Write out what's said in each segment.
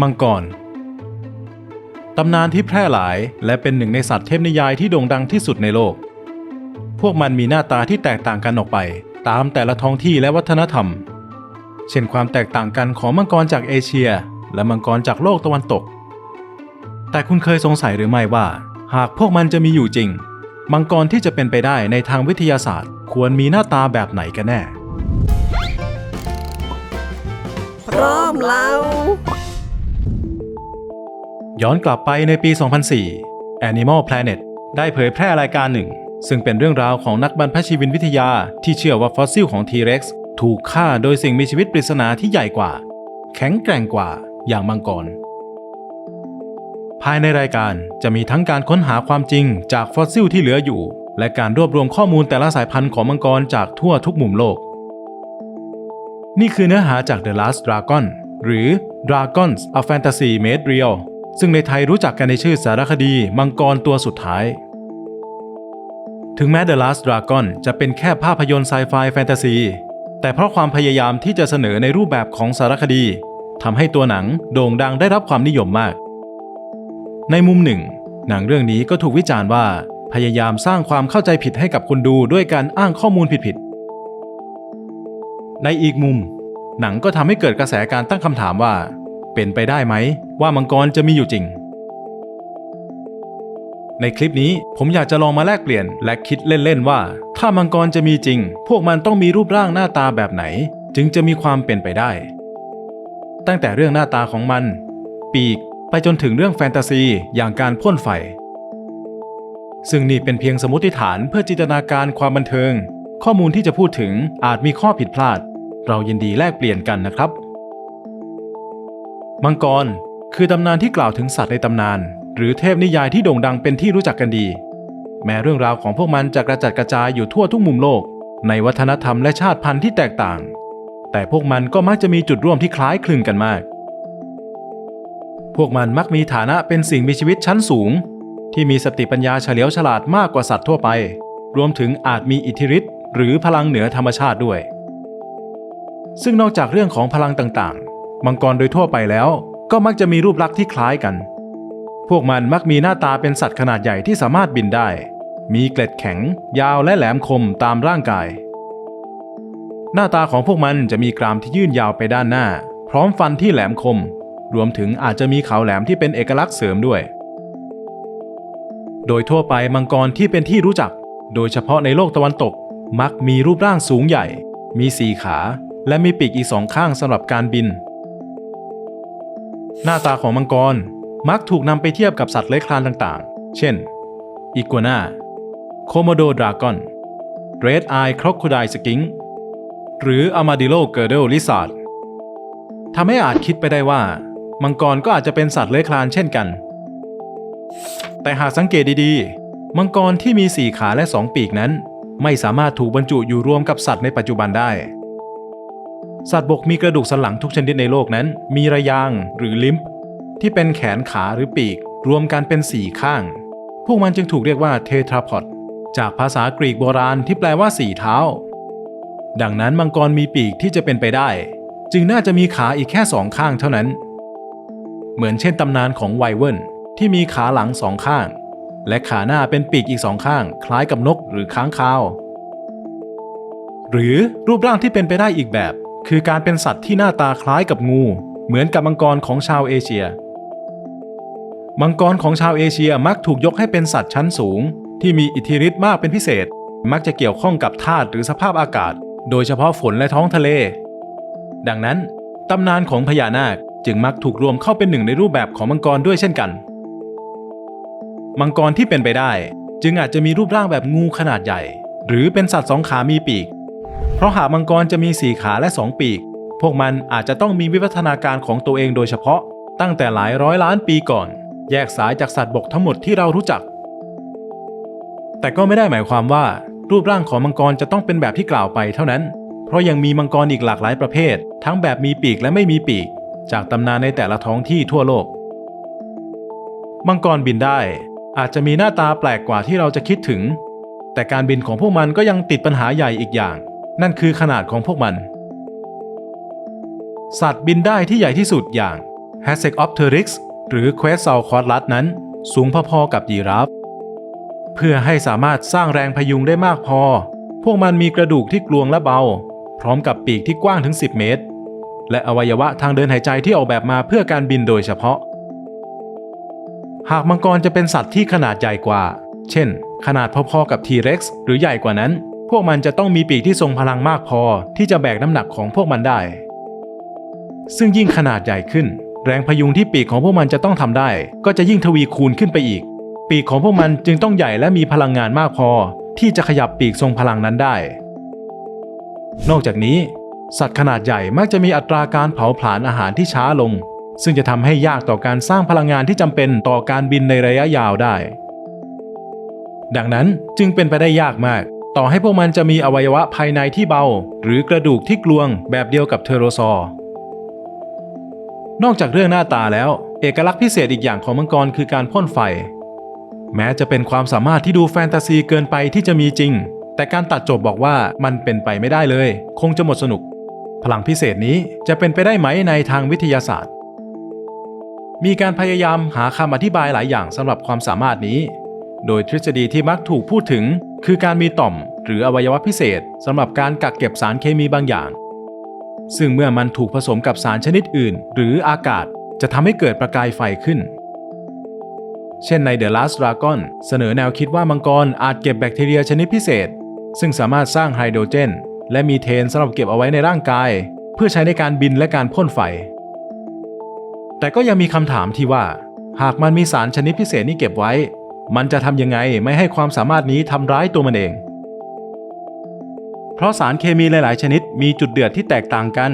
มังกรตำนานที่แพร่หลายและเป็นหนึ่งในสัตว์เทพนิยายที่โด่งดังที่สุดในโลก พวกมันมีหน้าตาที่แตกต่างกันออกไป ตามแต่ละท้องที่และวัฒนธรรม เช่นความแตกต่างกันของมังกรจากเอเชีย และมังกรจากโลกตะวันตก แต่คุณเคยสงสัยหรือไม่ว่า หากพวกมันจะมีอยู่จริง มังกรที่จะเป็นไปได้ในทางวิทยาศาสตร์ ควรมีหน้าตาแบบไหนกันแน่ พร้อมแล้ว ย้อนกลับไปในปี 2004 Animal Planet ได้เผยแพร่รายการหนึ่ง ซึ่งเป็นเรื่องราวของนักบรรพชีวินวิทยาที่เชื่อว่าฟอสซิลของ T-Rex ถูกฆ่าโดยสิ่งมีชีวิตปริศนาที่ใหญ่กว่า แข็งแกร่งกว่าอย่างมังกร ภายในรายการจะมีทั้งการค้นหาความจริงจากฟอสซิลที่เหลืออยู่ และการรวบรวมข้อมูลแต่ละสายพันธุ์ของมังกรจากทั่วทุกมุมโลก นี่คือเนื้อหาจาก The Last Dragon หรือ Dragons a Fantasy Made Real ซึ่งในไทยรู้จักกันในชื่อสารคดีมังกรตัวสุดท้าย ถึงแม้ The Last Dragon จะเป็นแค่ภาพยนตร์ไซไฟแฟนตาซี แต่เพราะความพยายามที่จะเสนอในรูปแบบของสารคดีทำให้ตัวหนังโด่งดังได้รับความนิยมมาก ในมุมหนึ่ง หนังเรื่องนี้ก็ถูกวิจารณ์ว่าพยายามสร้างความเข้าใจผิดให้กับคนดูด้วยการอ้างข้อมูลผิดๆ ในอีกมุม หนังก็ทำให้เกิดกระแสการตั้งคำถามว่า เป็นไปได้ไหม ว่ามังกรจะมีอยู่จริง ในคลิปนี้ผมอยากจะลองมาแลกเปลี่ยนและคิดเล่นๆว่า ถ้ามังกรจะมีจริง พวกมันต้องมีรูปร่างหน้าตาแบบไหน จึงจะมีความเป็นไปได้ ตั้งแต่เรื่องหน้าตาของมัน ปีกไปจนถึงเรื่องแฟนตาซีอย่างการพ่นไฟ ซึ่งนี่เป็นเพียงสมมติฐานเพื่อจินตนาการความบันเทิง ข้อมูลที่จะพูดถึงอาจมีข้อผิดพลาด เรายินดีแลกเปลี่ยนกันนะครับ มังกร คือตำนานที่กล่าวถึงสัตว์ในตำนาน หรือเทพนิยายที่โด่งดังเป็นที่รู้จักกันดี แม้เรื่องราวของพวกมันจะกระจัดกระจายอยู่ทั่วทุกมุมโลก ในวัฒนธรรมและชาติพันธุ์ที่แตกต่าง แต่พวกมันก็มักจะมีจุดร่วมที่คล้ายคลึงกันมาก พวกมันมักมีฐานะเป็นสิ่งมีชีวิตชั้นสูง ที่มีสติปัญญาเฉลียวฉลาดมากกว่าสัตว์ทั่วไป รวมถึงอาจมีอิทธิฤทธิ์หรือพลังเหนือธรรมชาติด้วย ซึ่งนอกจากเรื่องของพลังต่าง มังกรโดยทั่วไปแล้ว ก็มักจะมีรูปลักษณ์ที่คล้ายกัน พวกมันมักมีหน้าตาเป็นสัตว์ขนาดใหญ่ที่สามารถบินได้ มีเกล็ดแข็ง ยาวและแหลมคมตามร่างกาย หน้าตาของพวกมันจะมีกรามที่ยื่นยาวไปด้านหน้า พร้อมฟันที่แหลมคม รวมถึงอาจจะมีเขาแหลมที่เป็นเอกลักษณ์เสริมด้วย โดยทั่วไปมังกรที่เป็นที่รู้จัก โดยเฉพาะในโลกตะวันตก มักมีรูปร่างสูงใหญ่ มีสี่ขาและมีปีกอีกสองข้างสำหรับการบิน หน้าตาของมังกรมักถูกนำไปเทียบกับสัตว์เลื้อยคลานต่างๆ เช่น อีกัวนาโคโมโดดราก้อนเรดไอครอคโคไดสกิงหรืออามาดิโลเกอร์เดลลิซาร์ดทำให้อาจคิดไปได้ว่า มังกรก็อาจจะเป็นสัตว์เลื้อยคลานเช่นกัน แต่หากสังเกตดีๆ มังกรที่มีสี่ขาและสองปีกนั้น ไม่สามารถถูกบรรจุอยู่รวมกับสัตว์ในปัจจุบันได้ สัตว์บกมีกระดูกสันหลังทุกชนิดในโลกนั้น มีระยางหรือลิมป์ที่เป็นแขนขาหรือปีก รวมกันเป็นสี่ข้าง พวกมันจึงถูกเรียกว่าเททราพอดจากภาษากรีกโบราณที่แปลว่าสี่เท้า ดังนั้นมังกรมีปีกที่จะเป็นไปได้ จึงน่าจะมีขาอีกแค่สองข้างเท่านั้น เหมือนเช่นตำนานของไวเวิร์นที่มีขาหลังสองข้าง และขาหน้าเป็นปีกอีกสองข้าง คล้ายกับนกหรือค้างคาว หรือรูปร่างที่เป็นไปได้อีกแบบ คือการเป็นสัตว์ที่หน้าตาคล้ายกับงู เหมือนกับมังกรของชาวเอเชีย มังกรของชาวเอเชียมักถูกยกให้เป็นสัตว์ชั้นสูง ที่มีอิทธิฤทธิ์มากเป็นพิเศษ มักจะเกี่ยวข้องกับธาตุหรือสภาพอากาศ โดยเฉพาะฝนและท้องทะเล ดังนั้นตำนานของพญานาคจึงมักถูกรวมเข้าเป็นหนึ่งในรูปแบบของมังกรด้วยเช่นกัน มังกรที่เป็นไปได้ จึงอาจจะมีรูปร่างแบบงูขนาดใหญ่ หรือเป็นสัตว์สองขามีปีก ราะหากมังกรจะมีสี่ขาและสองปีก พวกมันอาจจะต้องมีวิวัฒนาการของตัวเองโดยเฉพาะ ตั้งแต่หลายร้อยล้านปีก่อน แยกสายจากสัตว์บกทั้งหมดที่เรารู้จัก แต่ก็ไม่ได้หมายความว่า รูปร่างของมังกรจะต้องเป็นแบบที่กล่าวไปเท่านั้น เพราะยังมีมังกรอีกหลากหลายประเภท ทั้งแบบมีปีกและไม่มีปีก จากตำนานในแต่ละท้องที่ทั่วโลก มังกรบินได้ อาจจะมีหน้าตาแปลกกว่าที่เราจะคิดถึง แต่การบินของพวกมันก็ยังติดปัญหาใหญ่อีกอย่าง นั่นคือขนาดของพวกมัน สัตว์บินได้ที่ใหญ่ที่สุดอย่าง h a s e c o p t e r y x หรือ q u e s a l c o r l u s นั้น สูงพอๆกับยีราฟ เพื่อให้สามารถสร้างแรงพยุงได้มากพอ พวกมันมีกระดูกที่กลวงและเบา พร้อมกับปีกที่กว้างถึง 10 เมตร และอวัยวะทางเดินหายใจที่ออกแบบมาเพื่อการบินโดยเฉพาะ หากมังกรจะเป็นสัตว์ที่ขนาดใหญ่กว่า เช่น ขนาดพอๆกับ T-Rex หรือใหญ่กว่านั้น วกมันจะต้องมีปีกที่ทรงพลังมากพอที่จะแบกน้ำหนักของพวกมันได้ ซึ่งยิ่งขนาดใหญ่ขึ้น แรงพยุงที่ปีกของพวกมันจะต้องทำได้ ก็จะยิ่งทวีคูณขึ้นไปอีก ปีกของพวกมันจึงต้องใหญ่และมีพลังงานมากพอ ที่จะขยับปีกทรงพลังนั้นได้ นอกจากนี้ สัตว์ขนาดใหญ่มักจะมีอัตราการเผาผลาญอาหารที่ช้าลง ซึ่งจะทำให้ยากต่อการสร้างพลังงานที่จำเป็นต่อการบินในระยะยาวได้ ดังนั้นจึงเป็นไปได้ยากมาก ต่อให้พวกมันจะมีอวัยวะภายในที่เบา หรือกระดูกที่กลวงแบบเดียวกับเทโรซอร์ นอกจากเรื่องหน้าตาแล้ว เอกลักษณ์พิเศษอีกอย่างของมังกรคือการพ่นไฟ แม้จะเป็นความสามารถที่ดูแฟนตาซีเกินไปที่จะมีจริง แต่การตัดจบบอกว่ามันเป็นไปไม่ได้เลย คงจะหมดสนุก พลังพิเศษนี้จะเป็นไปได้ไหมในทางวิทยาศาสตร์ มีการพยายามหาคำอธิบายหลายอย่างสำหรับความสามารถนี้ โดยทฤษฎีที่มักถูกพูดถึง คือการมีต่อม หรืออวัยวะพิเศษสำหรับการกักเก็บสารเคมีบางอย่าง ซึ่งเมื่อมันถูกผสมกับสารชนิดอื่น หรืออากาศจะทำให้เกิดประกายไฟขึ้น เช่นใน The Last Dragon เสนอแนวคิดว่ามังกรอาจเก็บแบคทีเรียชนิดพิเศษ ซึ่งสามารถสร้างไฮโดรเจน และมีเทนสำหรับเก็บเอาไว้ในร่างกาย เพื่อใช้ในการบินและการพ่นไฟ แต่ก็ยังมีคำถามที่ว่า หากมันมีสารชนิดพิเศษนี้เก็บไว้ มันจะทำยังไงไม่ให้ความสามารถนี้ทำร้ายตัวมันเอง เพราะสารเคมีหลาย ๆ ชนิดมีจุดเดือดที่แตกต่างกัน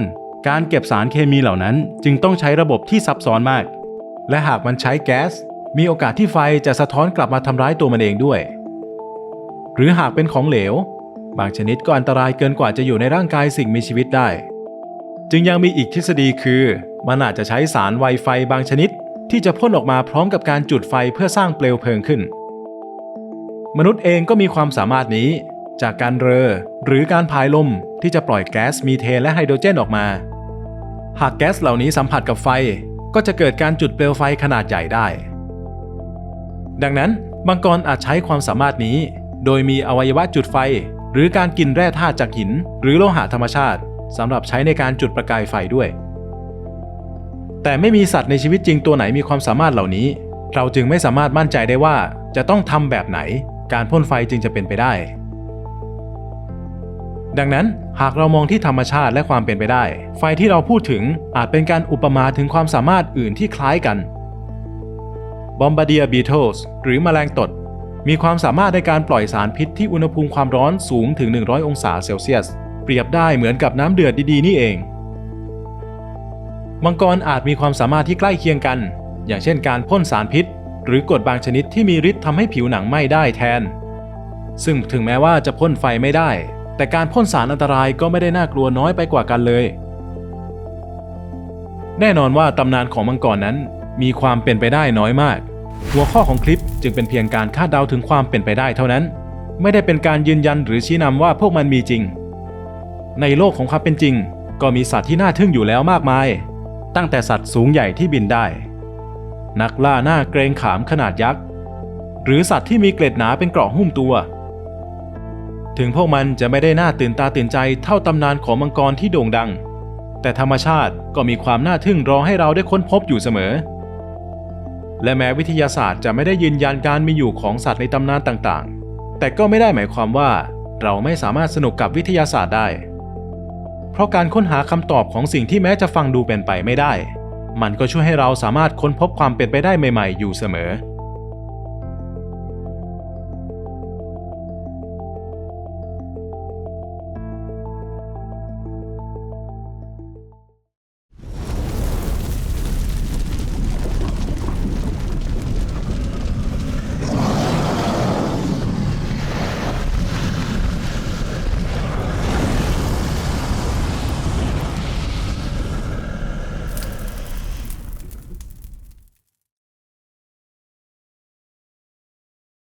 การเก็บสารเคมีเหล่านั้นจึงต้องใช้ระบบที่ซับซ้อนมาก และหากมันใช้แก๊ส มีโอกาสที่ไฟจะสะท้อนกลับมาทำร้ายตัวมันเองด้วย หรือหากเป็นของเหลว บางชนิดก็อันตรายเกินกว่าจะอยู่ในร่างกายสิ่งมีชีวิตได้ จึงยังมีอีกทฤษฎีคือ มันอาจจะใช้สารไวไฟบางชนิด ที่จะพ่นออกมาพร้อมกับการจุดไฟเพื่อสร้างเปลวเพลิงขึ้น มนุษย์เองก็มีความสามารถนี้ จากการเรอหรือการพายลมที่จะปล่อยแก๊สมีเทนและไฮโดรเจนออกมา หากแก๊สเหล่านี้สัมผัสกับไฟก็จะเกิดการจุดเปลวไฟขนาดใหญ่ได้ ดังนั้นมังกรอาจใช้ความสามารถนี้ โดยมีอวัยวะจุดไฟ หรือการกินแร่ธาตุจากหิน หรือโลหะธรรมชาติสำหรับใช้ในการจุดประกายไฟด้วย แต่ไม่มีสัตว์ในชีวิตจริงตัวไหนมีความสามารถเหล่านี้ เราจึงไม่สามารถมั่นใจได้ว่าจะต้องทำแบบไหน การพ่นไฟจึงจะเป็นไปได้ ดังนั้นหากเรามองที่ธรรมชาติและความเป็นไปได้ ไฟที่เราพูดถึงอาจเป็นการอุปมาถึงความสามารถอื่นที่คล้ายกันบอมบาเดียบีเทิลส์หรือแมลงตด มีความสามารถในการปล่อยสารพิษที่อุณหภูมิความร้อนสูงถึง 100 องศาเซลเซียส เปรียบได้เหมือนกับน้ำเดือดดี ๆ นี่เอง มังกรอาจมีความสามารถที่ใกล้เคียงกัน อย่างเช่นการพ่นสารพิษ หรือกรดบางชนิดที่มีฤทธิ์ทำให้ผิวหนังไหม้ได้แทน ซึ่งถึงแม้ว่าจะพ่นไฟไม่ได้ แต่การพ่นสารอันตรายก็ไม่ได้น่ากลัวน้อยไปกว่ากันเลย แน่นอนว่าตำนานของมังกรนั้น มีความเป็นไปได้น้อยมาก หัวข้อของคลิปจึงเป็นเพียงการคาดเดาถึงความเป็นไปได้เท่านั้น ไม่ได้เป็นการยืนยันหรือชี้นำว่าพวกมันมีจริง ในโลกของความเป็นจริง ก็มีสัตว์ที่น่าทึ่งอยู่แล้วมากมาย ตั้งแต่สัตว์สูงใหญ่ที่บินได้ นักล่าหน้าเกรงขามขนาดยักษ์ หรือสัตว์ที่มีเกล็ดหนาเป็นเกราะหุ้มตัว ถึงพวกมันจะไม่ได้หน่าตื่นตาตื่นใจเท่าตำนานของมังกรที่โด่งดัง แต่ธรรมชาติก็มีความน่าทึ่งรอให้เราได้ค้นพบอยู่เสมอ และแม้วิทยาศาสตร์จะไม่ได้ยืนยันการมีอยู่ของสัตว์ในตำนานต่างๆ แต่ก็ไม่ได้หมายความว่าเราไม่สามารถสนุกกับวิทยาศาสตร์ได้ เพราะการค้นหาคำตอบของสิ่งที่แม้จะฟังดูเป็นไปไม่ได้ มันก็ช่วยให้เราสามารถค้นพบความเป็นไปได้ใหม่ ๆ อยู่เสมอ